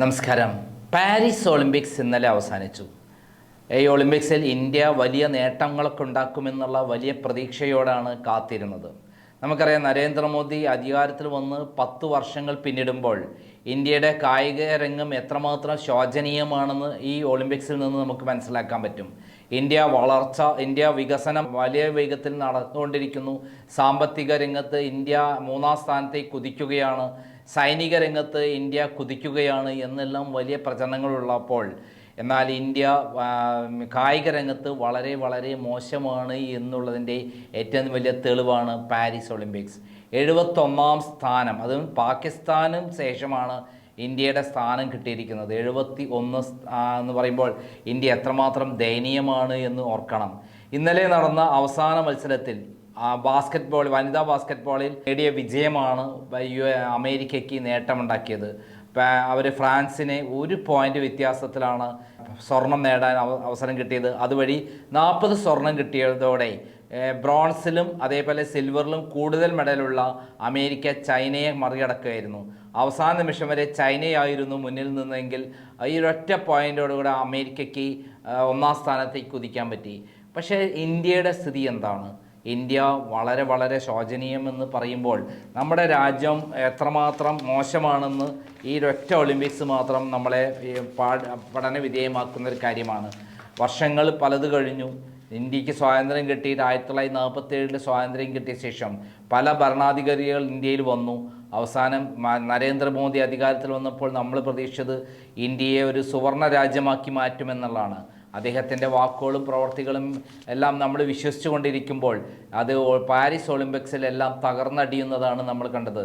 നമസ്കാരം. Paris Olympics ഇന്നലെ അവസാനിച്ചു. ഈ ഒളിമ്പിക്സിൽ ഇന്ത്യ വലിയ നേട്ടങ്ങളൊക്കെ ഉണ്ടാക്കുമെന്നുള്ള വലിയ പ്രതീക്ഷയോടാണ് കാത്തിരുന്നത്. നമുക്കറിയാം നരേന്ദ്രമോദി അധികാരത്തിൽ വന്ന് പത്ത് വർഷങ്ങൾ പിന്നിടുമ്പോൾ ഇന്ത്യയുടെ കായിക രംഗം എത്രമാത്രം ശോചനീയമാണെന്ന് ഈ ഒളിമ്പിക്സിൽ നിന്ന് നമുക്ക് മനസ്സിലാക്കാൻ പറ്റും. ഇന്ത്യ വളർച്ച ഇന്ത്യ വികസനം വലിയ വേഗത്തിൽ നടന്നുകൊണ്ടിരിക്കുന്നു. സാമ്പത്തിക രംഗത്ത് ഇന്ത്യ മൂന്നാം സ്ഥാനത്തേക്ക് കുതിക്കുകയാണ്. സൈനിക രംഗത്ത് ഇന്ത്യ കുതിക്കുകയാണ് എന്നെല്ലാം വലിയ പ്രചരണങ്ങളുള്ളപ്പോൾ. എന്നാൽ ഇന്ത്യ കായിക രംഗത്ത് വളരെ വളരെ മോശമാണ് എന്നുള്ളതിന്റെ ഏറ്റവും വലിയ തെളിവാണ് പാരീസ് ഒളിമ്പിക്സ്. എഴുപത്തൊന്നാം സ്ഥാനം അതും പാകിസ്ഥാനും ശേഷമാണ് ഇന്ത്യയുടെ സ്ഥാനം കിട്ടിയിരിക്കുന്നത്. എഴുപത്തി ഒന്ന് എന്ന് പറയുമ്പോൾ ഇന്ത്യ എത്രമാത്രം ദയനീയമാണ് എന്ന് ഓർക്കണം. ഇന്നലെ നടന്ന അവസാന മത്സരത്തിൽ ബാസ്ക്കറ്റ് ബോൾ വനിതാ ബാസ്ക്കറ്റ് ബോളിൽ നേടിയ വിജയമാണ് യു- അമേരിക്കയ്ക്ക് നേട്ടമുണ്ടാക്കിയത്. അവർ ഫ്രാൻസിനെ ഒരു പോയിന്റ് വ്യത്യാസത്തിലാണ് സ്വർണം നേടാൻ അവസരം കിട്ടിയത്. അതുവഴി നാൽപ്പത് സ്വർണം കിട്ടിയതോടെ ബ്രോൺസിലും അതേപോലെ സിൽവറിലും കൂടുതൽ മെഡലുള്ള അമേരിക്ക ചൈനയെ മറികടക്കുകയായിരുന്നു. അവസാന നിമിഷം വരെ ചൈനയായിരുന്നു മുന്നിൽ നിന്നെങ്കിൽ ഈ ഒരൊറ്റ പോയിന്റോടുകൂടെ അമേരിക്കയ്ക്ക് ഒന്നാം സ്ഥാനത്തേക്ക് കുതിക്കാൻ പറ്റി. പക്ഷേ ഇന്ത്യയുടെ സ്ഥിതി എന്താണ്? ഇന്ത്യ വളരെ വളരെ ശോചനീയമെന്ന് പറയുമ്പോൾ നമ്മുടെ രാജ്യം എത്രമാത്രം മോശമാണെന്ന് ഈ ഒരൊറ്റ ഒളിമ്പിക്സ് മാത്രം നമ്മളെ പഠന വിധേയമാക്കുന്ന ഒരു കാര്യമാണ്. വർഷങ്ങൾ പലത് കഴിഞ്ഞു. ഇന്ത്യയ്ക്ക് സ്വാതന്ത്ര്യം കിട്ടിയിട്ട് ആയിരത്തി തൊള്ളായിരത്തി നാൽപ്പത്തി ഏഴിൽ സ്വാതന്ത്ര്യം കിട്ടിയ ശേഷം പല ഭരണാധികാരികൾ ഇന്ത്യയിൽ വന്നു. അവസാനം നരേന്ദ്രമോദി അധികാരത്തിൽ വന്നപ്പോൾ നമ്മൾ പ്രതീക്ഷിച്ചത് ഇന്ത്യയെ ഒരു സുവർണ രാജ്യമാക്കി മാറ്റുമെന്നുള്ളതാണ്. അദ്ദേഹത്തിന്റെ വാക്കുകളും പ്രവർത്തികളും എല്ലാം നമ്മൾ വിശ്വസിച്ചു കൊണ്ടിരിക്കുമ്പോൾ അത് പാരീസ് ഒളിമ്പിക്സിലെല്ലാം തകർന്നടിയുന്നതാണ് നമ്മൾ കണ്ടത്.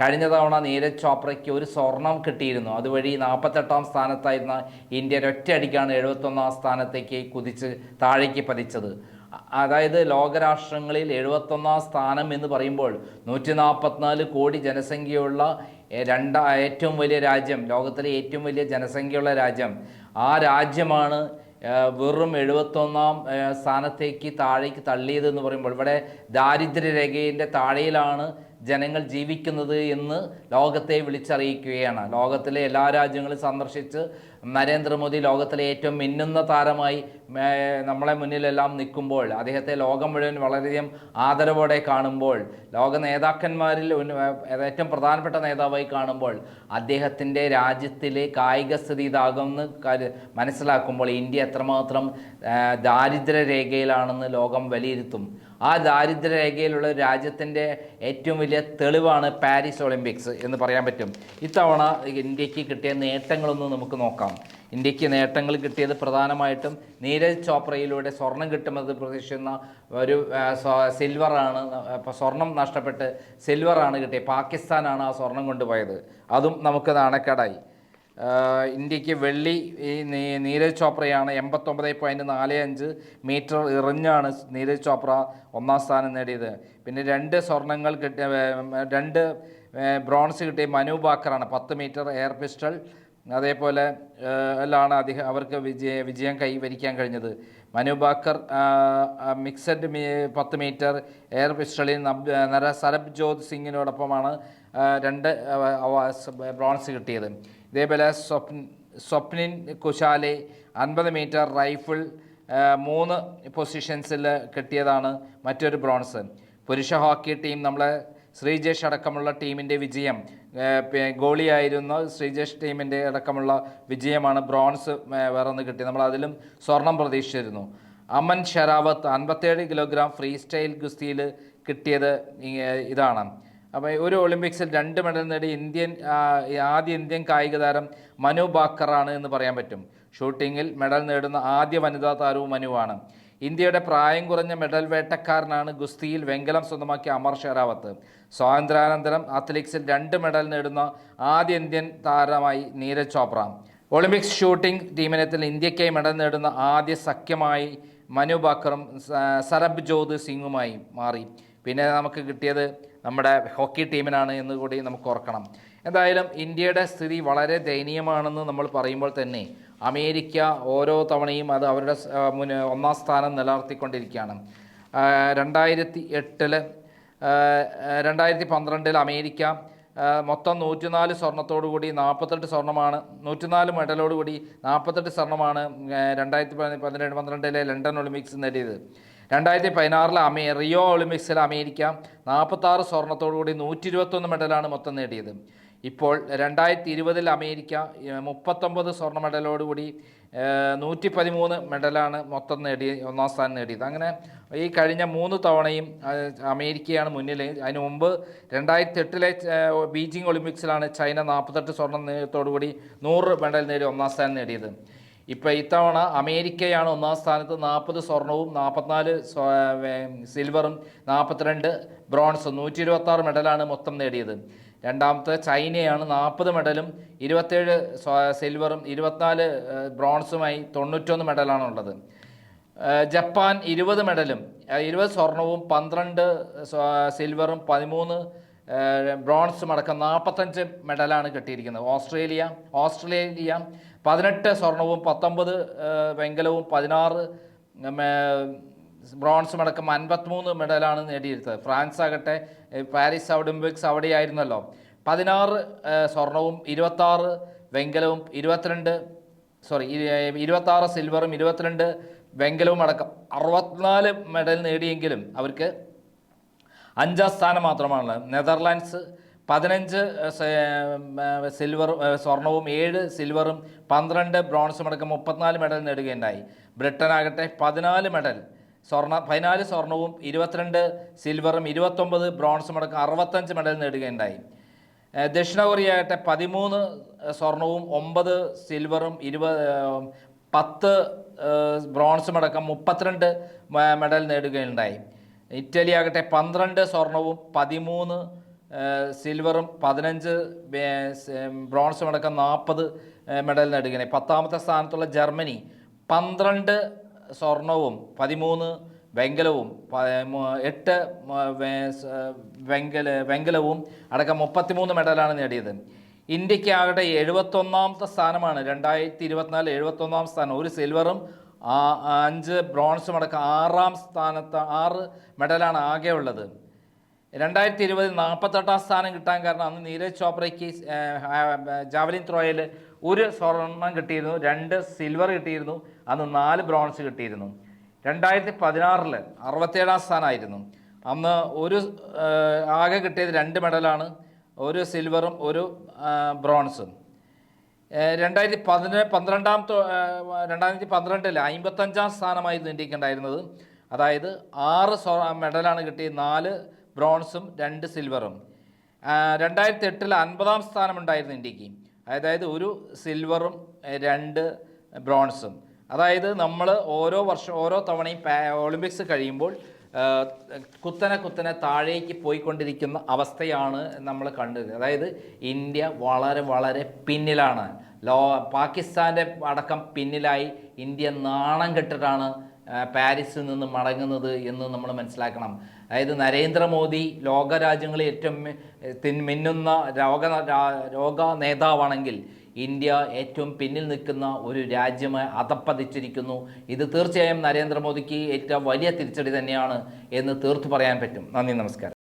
കഴിഞ്ഞ തവണ നീരജ് ചോപ്രയ്ക്ക് ഒരു സ്വർണം കിട്ടിയിരുന്നു. അതുവഴി നാൽപ്പത്തെട്ടാം സ്ഥാനത്തായിരുന്ന ഇന്ത്യ ഒറ്റയടിക്കാണ് എഴുപത്തൊന്നാം സ്ഥാനത്തേക്ക് കുതിച്ച് താഴേക്ക് പതിച്ചത്. അതായത് ലോകരാഷ്ട്രങ്ങളിൽ എഴുപത്തൊന്നാം സ്ഥാനം എന്ന് പറയുമ്പോൾ നൂറ്റി നാൽപ്പത്തിനാല് കോടി ജനസംഖ്യയുള്ള രണ്ട ഏറ്റവും വലിയ രാജ്യം ലോകത്തിലെ ഏറ്റവും വലിയ ജനസംഖ്യയുള്ള രാജ്യം. ആ രാജ്യമാണ് വെറും എഴുപത്തൊന്നാം സ്ഥാനത്തേക്ക് താഴേക്ക് തള്ളിയത് എന്ന് പറയുമ്പോൾ ഇവിടെ ദാരിദ്ര്യരേഖയിന്റെ താഴെയിലാണ് ജനങ്ങൾ ജീവിക്കുന്നത് എന്ന് ലോകത്തെ വിളിച്ചറിയിക്കുകയാണ്. ലോകത്തിലെ എല്ലാ രാജ്യങ്ങളും സന്ദർശിച്ച് നരേന്ദ്രമോദി ലോകത്തിലെ ഏറ്റവും മിന്നുന്ന താരമായി നമ്മളെ മുന്നിലെല്ലാം നിൽക്കുമ്പോൾ അദ്ദേഹത്തെ ലോകം മുഴുവൻ വളരെയധികം ആദരവോടെ കാണുമ്പോൾ ലോക നേതാക്കന്മാരിൽ ഏറ്റവും പ്രധാനപ്പെട്ട നേതാവായി കാണുമ്പോൾ അദ്ദേഹത്തിന്റെ രാജ്യത്തിലെ കായിക സ്ഥിതി ഇതാകുമെന്ന് മനസ്സിലാക്കുമ്പോൾ ഇന്ത്യ എത്രമാത്രം ദാരിദ്ര്യരേഖയിലാണെന്ന് ദാരിദ്ര്യ രേഖയിലാണെന്ന് ലോകം വിലയിരുത്തും. ആ ദാരിദ്ര്യരേഖയിലുള്ള രാജ്യത്തിന്റെ ഏറ്റവും വലിയ തെളിവാണ് പാരീസ് ഒളിമ്പിക്സ് എന്ന് പറയാൻ പറ്റും. ഇത്തവണ ഇന്ത്യയ്ക്ക് കിട്ടിയ നേട്ടങ്ങളൊന്ന് നമുക്ക് നോക്കാം. ഇന്ത്യയ്ക്ക് നേട്ടങ്ങൾ കിട്ടിയത് പ്രധാനമായിട്ടും നീരജ് ചോപ്രയിലൂടെ സ്വർണം കിട്ടുമെന്ന് പ്രതീക്ഷിക്കുന്ന ഒരു സിൽവറാണ് ഇപ്പോൾ സ്വർണം നഷ്ടപ്പെട്ട് സിൽവറാണ് കിട്ടിയത്. പാകിസ്ഥാനാണ് ആ സ്വർണം കൊണ്ടുപോയത്. അതും നമുക്ക് നാണക്കേടായി. ഇന്ത്യയ്ക്ക് വെള്ളി നീരജ് ചോപ്രയാണ് എൺപത്തൊമ്പത് പോയിന്റ് നാല് അഞ്ച് മീറ്റർ എറിഞ്ഞാണ് നീരജ് ചോപ്ര ഒന്നാം സ്ഥാനം നേടിയത്. പിന്നെ രണ്ട് സ്വർണങ്ങൾ കിട്ടിയ രണ്ട് ബ്രോൺസ് കിട്ടിയ മനു ബാക്കറാണ് പത്ത് മീറ്റർ എയർ പിസ്റ്റൾ. അതേപോലെ എല്ലാം അദ്ദേഹം അവർക്ക് വിജയ വിജയം കൈവരിക്കാൻ കഴിഞ്ഞത്. മനു ബാക്കർ മിക്സഡ് പത്ത് മീറ്റർ എയർ പിസ്റ്റളിൽ നര സരബ്ജോത് സിംഗിനോടൊപ്പമാണ് രണ്ട് ബ്രോൺസ് കിട്ടിയത്. ഇതേപോലെ സ്വപ്ന സ്വപ്നിൻ കുശാലെ അൻപത് മീറ്റർ റൈഫിൾ മൂന്ന് പൊസിഷൻസിൽ കിട്ടിയതാണ് മറ്റൊരു ബ്രോൺസ് പുരുഷ ഹോക്കി ടീം നമ്മളെ ശ്രീജേഷ് അടക്കമുള്ള ടീമിന്റെ വിജയം ഗോളിയായിരുന്ന ശ്രീജേഷ് ടീമിന്റെ അടക്കമുള്ള വിജയമാണ് ബ്രോൺസ് വേറൊന്ന് കിട്ടിയത്. നമ്മൾ അതിലും സ്വർണം പ്രതീക്ഷിച്ചിരുന്നു. അമൻ ഷെറാവത്ത് അൻപത്തേഴ് കിലോഗ്രാം ഫ്രീ സ്റ്റൈൽ ഗുസ്തിയിൽ കിട്ടിയത് ഇതാണ്. അപ്പോൾ ഒരു ഒളിമ്പിക്സിൽ രണ്ട് മെഡൽ നേടിയ ഇന്ത്യൻ ആദ്യ ഇന്ത്യൻ കായിക താരം മനു ബാക്കറാണ് എന്ന് പറയാൻ പറ്റും. ഷൂട്ടിങ്ങിൽ മെഡൽ നേടുന്ന ആദ്യ വനിതാ താരവും മനുവാണ്. ഇന്ത്യയുടെ പ്രായം കുറഞ്ഞ മെഡൽ വേട്ടക്കാരനാണ് ഗുസ്തിയിൽ വെങ്കലം സ്വന്തമാക്കിയ അമർ ഷെറാവത്ത് സ്വാതന്ത്ര്യാനന്തരം അത്ലറ്റിക്സിൽ രണ്ട് മെഡൽ നേടുന്ന ആദ്യ ഇന്ത്യൻ താരമായി നീരജ് ചോപ്ര. ഒളിമ്പിക്സ് ഷൂട്ടിംഗ് ടീമിനത്തിൽ ഇന്ത്യക്കായി മെഡൽ നേടുന്ന ആദ്യ സഖ്യമായി മനു ബാക്കറും സരബ് ജ്യോത് സിംഗുമായി മാറി. പിന്നെ നമുക്ക് കിട്ടിയത് നമ്മുടെ ഹോക്കി ടീമിനാണ് എന്ന് കൂടി നമുക്ക് ഓർക്കണം. എന്തായാലും ഇന്ത്യയുടെ സ്ഥിതി വളരെ ദയനീയമാണെന്ന് നമ്മൾ പറയുമ്പോൾ തന്നെ അമേരിക്ക ഓരോ തവണയും അത് അവരുടെ ഒന്നാം സ്ഥാനം നിലനിർത്തിക്കൊണ്ടിരിക്കുകയാണ്. രണ്ടായിരത്തി എട്ടിൽ രണ്ടായിരത്തി പന്ത്രണ്ടിൽ അമേരിക്ക മൊത്തം നൂറ്റിനാല് സ്വർണത്തോടു കൂടി നാൽപ്പത്തെട്ട് സ്വർണമാണ് നൂറ്റിനാല് മെഡലോടുകൂടി നാൽപ്പത്തെട്ട് സ്വർണമാണ് രണ്ടായിരത്തി പതിനേഴ് പന്ത്രണ്ടിലെ ലണ്ടൻ ഒളിമ്പിക്സ് നേടിയത്. രണ്ടായിരത്തി പതിനാറിലെ അമേ റിയോ ഒളിമ്പിക്സിൽ അമേരിക്ക നാൽപ്പത്താറ് സ്വർണത്തോടു കൂടി നൂറ്റി ഇരുപത്തൊന്ന് മെഡലാണ് മൊത്തം നേടിയത്. ഇപ്പോൾ രണ്ടായിരത്തി ഇരുപതിൽ അമേരിക്ക മുപ്പത്തൊമ്പത് സ്വർണ മെഡലോടുകൂടി നൂറ്റി പതിമൂന്ന് മെഡലാണ് മൊത്തം നേടി ഒന്നാം സ്ഥാനം നേടിയത്. അങ്ങനെ ഈ കഴിഞ്ഞ മൂന്ന് തവണയും അമേരിക്കയാണ് മുന്നിൽ. അതിന് മുമ്പ് രണ്ടായിരത്തി എട്ടിലെ ബീജിംഗ് ഒളിമ്പിക്സിലാണ് ചൈന നാൽപ്പത്തെട്ട് സ്വർണത്തോടുകൂടി നൂറ് മെഡൽ നേടി ഒന്നാം സ്ഥാനം നേടിയത്. ഇപ്പോൾ ഇത്തവണ അമേരിക്കയാണ് ഒന്നാം സ്ഥാനത്ത് നാൽപ്പത് സ്വർണവും നാൽപ്പത്തിനാല് സിൽവറും നാൽപ്പത്തിരണ്ട് ബ്രോൺസും നൂറ്റി ഇരുപത്താറ് മെഡലാണ് മൊത്തം നേടിയത്. രണ്ടാമത്തെ ചൈനയാണ് നാൽപ്പത് മെഡലും ഇരുപത്തേഴ് സിൽവറും ഇരുപത്തിനാല് ബ്രോൺസുമായി തൊണ്ണൂറ്റൊന്ന് മെഡലാണുള്ളത്. ജപ്പാൻ ഇരുപത് മെഡലും ഇരുപത് സ്വർണവും പന്ത്രണ്ട് സിൽവറും പതിമൂന്ന് ബ്രോൺസും അടക്കം നാൽപ്പത്തഞ്ച് മെഡലാണ് കിട്ടിയിരിക്കുന്നത്. ഓസ്ട്രേലിയ ഓസ്ട്രേലിയ പതിനെട്ട് സ്വർണവും പത്തൊമ്പത് വെങ്കലവും പതിനാറ് ബ്രോൺസും അടക്കം അൻപത്തിമൂന്ന് മെഡലാണ് നേടിയെടുത്തത് ഫ്രാൻസ് ആകട്ടെ പാരീസ് ഒളിമ്പിക്സ് അവിടെയായിരുന്നല്ലോ. പതിനാറ് സ്വർണവും ഇരുപത്താറ് വെങ്കലവും ഇരുപത്തിരണ്ട് സോറി ഇരുപത്താറ് സിൽവറും ഇരുപത്തിരണ്ട് വെങ്കലവും അടക്കം അറുപത്തിനാല് മെഡൽ നേടിയെങ്കിലും അവർക്ക് അഞ്ചാം സ്ഥാനം മാത്രമാണ്. നെതർലാൻഡ്സ് പതിനഞ്ച് സിൽവർ സ്വർണവും ഏഴ് സിൽവറും പന്ത്രണ്ട് ബ്രോൺസും അടക്കം മുപ്പത്തിനാല് മെഡൽ നേടുകയുണ്ടായി. ബ്രിട്ടൻ ആകട്ടെ പതിനാല് മെഡൽ. സ്വർണ പതിനാല് സ്വർണവും ഇരുപത്തിരണ്ട് സിൽവറും ഇരുപത്തൊമ്പത് ബ്രോൺസും അടക്കം അറുപത്തഞ്ച് മെഡൽ നേടുകയുണ്ടായി. ദക്ഷിണ കൊറിയ ആകട്ടെ പതിമൂന്ന് സ്വർണവും ഒമ്പത് സിൽവറും ഇരുപത് പത്ത് ബ്രോൺസും അടക്കം മുപ്പത്തിരണ്ട് മെഡൽ നേടുകയുണ്ടായി. ഇറ്റലി ആകട്ടെ പന്ത്രണ്ട് സ്വർണവും പതിമൂന്ന് സിൽവറും പതിനഞ്ച് ബ്രോൺസും അടക്കം നാൽപ്പത് മെഡൽ നേടുകയാണ് പത്താമത്തെ സ്ഥാനത്തുള്ള ജർമ്മനി പന്ത്രണ്ട് സ്വർണവും പതിമൂന്ന് വെങ്കലവും എട്ട് വെങ്കല വെങ്കലവും അടക്കം മുപ്പത്തിമൂന്ന് മെഡലാണ് നേടിയത്. ഇന്ത്യക്കാകട്ടെ എഴുപത്തൊന്നാമത്തെ സ്ഥാനമാണ്. രണ്ടായിരത്തി ഇരുപത്തിനാല് എഴുപത്തൊന്നാം സ്ഥാനം. ഒരു സിൽവറും അഞ്ച് ബ്രോൺസും അടക്കം ആറാം സ്ഥാനത്ത് ആറ് മെഡലാണ് ആകെ ഉള്ളത് രണ്ടായിരത്തി ഇരുപതിൽ നാൽപ്പത്തെട്ടാം സ്ഥാനം കിട്ടാൻ കാരണം അന്ന് നീരജ് ചോപ്രയ്ക്ക് ജാവലിൻ ത്രോയിൽ ഒരു സ്വർണം കിട്ടിയിരുന്നു രണ്ട് സിൽവർ കിട്ടിയിരുന്നു അന്ന് നാല് ബ്രോൺസ് കിട്ടിയിരുന്നു. രണ്ടായിരത്തി പതിനാറിൽ അറുപത്തേഴാം സ്ഥാനമായിരുന്നു. അന്ന് ഒരു ആകെ കിട്ടിയത് രണ്ട് മെഡലാണ് ഒരു സിൽവറും ഒരു ബ്രോൺസും. രണ്ടായിരത്തി പതിന പന്ത്രണ്ടാം രണ്ടായിരത്തി പന്ത്രണ്ടിൽ അമ്പത്തഞ്ചാം സ്ഥാനമായിരുന്നു ഇന്ത്യയ്ക്ക് ഉണ്ടായിരുന്നത്. അതായത് ആറ് മെഡലാണ് കിട്ടിയത് നാല് ബ്രോൺസും രണ്ട് സിൽവറും. രണ്ടായിരത്തി എട്ടിൽ അൻപതാം സ്ഥാനമുണ്ടായിരുന്നു ഇന്ത്യയ്ക്ക്. അതായത് ഒരു സിൽവറും രണ്ട് ബ്രോൺസും. അതായത് നമ്മൾ ഓരോ വർഷം ഓരോ തവണയും ഒളിമ്പിക്സ് കഴിയുമ്പോൾ കുത്തനെ കുത്തനെ താഴേക്ക് പോയിക്കൊണ്ടിരിക്കുന്ന അവസ്ഥയാണ് നമ്മൾ കണ്ടത്. അതായത് ഇന്ത്യ വളരെ വളരെ പിന്നിലാണ്. ലോ പാകിസ്ഥാന്റെ അടക്കം പിന്നിലായി ഇന്ത്യ നാണം കെട്ടിട്ടാണ് പാരീസിൽ നിന്ന് മടങ്ങുന്നത് എന്ന് നമ്മൾ മനസ്സിലാക്കണം. അതായത് നരേന്ദ്രമോദി ലോകരാജ്യങ്ങളിൽ ഏറ്റവും മിന്നുന്ന രോഗ രോഗ നേതാവാണെങ്കിൽ ഇന്ത്യ ഏറ്റവും പിന്നിൽ നിൽക്കുന്ന ഒരു രാജ്യമായി അതപ്പതിച്ചിരിക്കുന്നു ഇത് തീർച്ചയായും നരേന്ദ്രമോദിക്ക് ഏറ്റവും വലിയ തിരിച്ചടി തന്നെയാണ് എന്ന് തീർത്തു പറയാൻ പറ്റും. നന്ദി നമസ്കാരം.